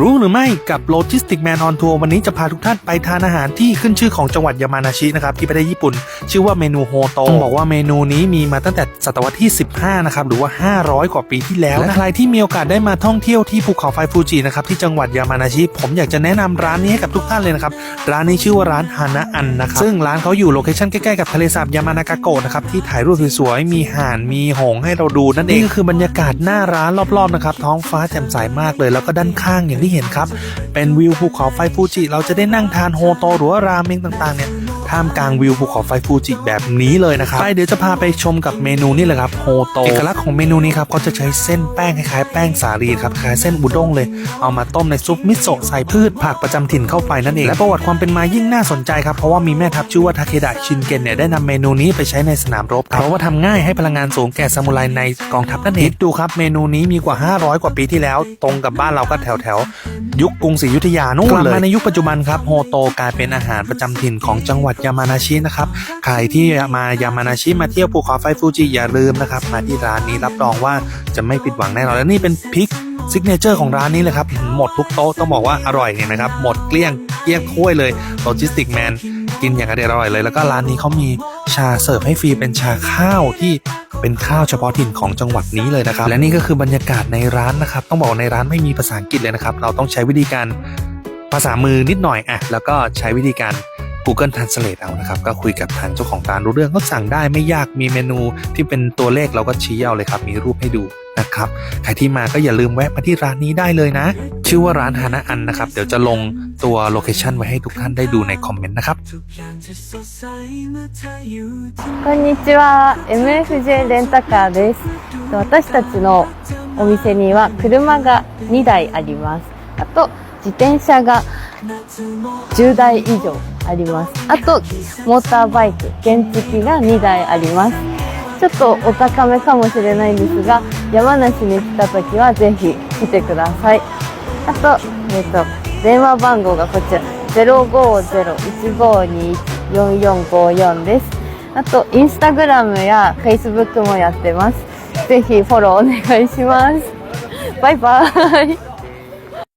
รู้หรือไม่กับโลจิสติกแมนออนทัวร์วันนี้จะพาทุกท่านไปทานอาหารที่ขึ้นชื่อของจังหวัดยามานาชินะครับที่ประเทศญี่ปุ่น ชื่อว่าเมนูโฮโตต้องบอกว่าเมนูนี้มีมาตั้งแต่ศตวรรษที่ 15 นะครับ หรือว่า 500 กว่าปีที่แล้วและใครที่มีโอกาสได้มาท่องเที่ยวที่ภูเขาไฟฟูจินะครับที่จังหวัดยามานาชิ ผมอยากจะแนะนำร้านนี้ให้กับทุกท่านเลยนะครับ ร้านนี้ชื่อว่าร้านฮานะอันนะครับซึ่งร้านเขาอยู่โลเคชั่นใกล้ๆกับทะเลสาบยามานากาโกะนะครับที่ถ่ายรูปสวยๆมีห่านมีหงส์ให้เราดูนั่นเองนี่ก็คือบรรยากาศหน้าร้านรอบๆนะครับท้องฟ้าแจ่มใสมากเลยแล้วก็ด้านข้างอย่างที่เห็นครับ เป็นวิวภูเขาไฟฟูจิ เราจะได้นั่งทานโฮโตหรือว่าราเมงต่างๆเนี่ย ท่ามกลางวิวภูเขาไฟฟูจิแบบนี้เลยนะครับไปเดี๋ยวจะพาไปชมกับเมนูนี่เลยครับโฮโตเอกลักษณ์ของเมนูนี้ครับเขาจะใช้เส้นแป้งคล้ายๆแป้งสาลีครับคล้ายเส้นอุด้งเลย เอามาต้มในซุปมิโซะใส่พืชผักประจำถิ่นเข้าไปนั่นเองและประวัติความเป็นมายิ่งน่าสนใจครับเพราะว่ามีแม่ทัพชื่อว่าทาเคดะชินเกนเนี่ยได้นำเมนูนี้ไปใช้ในสนามรบครับเพราะว่าทำง่ายให้พลังงานสูงแก่ซามูไรในกองทัพนั่นเองคิดดูครับเมนูนี้มีกว่า 500 กว่าปีที่แล้ว ตรงกับบ้านเราก็แถวแถวๆยุคกรุงศรีอยุธยานู่นเลยกลับมาในยุคปัจจุบันครับโฮโตกลายเป็นอาหารประจำถิ่นของจังหวัดยามานาชินะครับใครที่มายามานาชิมาเที่ยวภูเขาไฟฟูจิอย่าลืมนะครับมาที่ร้านนี้รับรองว่าจะไม่ผิดหวังแน่นอนและนี่เป็นพริกซิกเนเจอร์ของร้านนี้เลยครับหมดทุกโต๊ะต้องบอกว่าอร่อยเนี่ยนะครับหมดเกลี้ยงเกลี้ยงถ้วยเลยโลจิสติกแมนกินอย่างอร่อยเลย แล้วก็ร้านนี้เขามีชาเสิร์ฟให้ฟรีเป็นชาข้าวที่เป็นข้าวเฉพาะถิ่นของจังหวัดนี้เลยนะครับ และนี่ก็คือบรรยากาศในร้านนะครับ ต้องบอกในร้านไม่มีภาษาอังกฤษเลยนะครับ เราต้องใช้วิธีการภาษามือนิดหน่อยอะแล้วก็ใช้วิธีการ Google Translate เอานะครับ ก็คุยกับทางเจ้าของร้านรู้เรื่องก็สั่งได้ไม่ยากมีเมนูที่เป็นตัวเลขเราก็ชี้เอาเลยครับ มีรูปให้ดูนะครับ ใครที่มาก็อย่าลืมแวะมาที่ร้านนี้ได้เลยนะ ชื่อว่าร้านฮานะอันนะครับ เดี๋ยวจะลงตัวโลเคชันไว้ให้ทุกท่านได้ดูในคอมเมนต์นะครับ こんにちは MFJ レンタカーですと私たちのお店には車が2台ありますあと自転車が10台以上 あります。あとモーターバイク原付が2台あります。ちょっとお高めかもしれないんですが山梨に来た時はぜひ来てください。あと,、えっと電話番号がこちら。050-1521-4454です。あとインスタグラムやフェイスブックもやってます。ぜひフォローお願いします。バイバイ。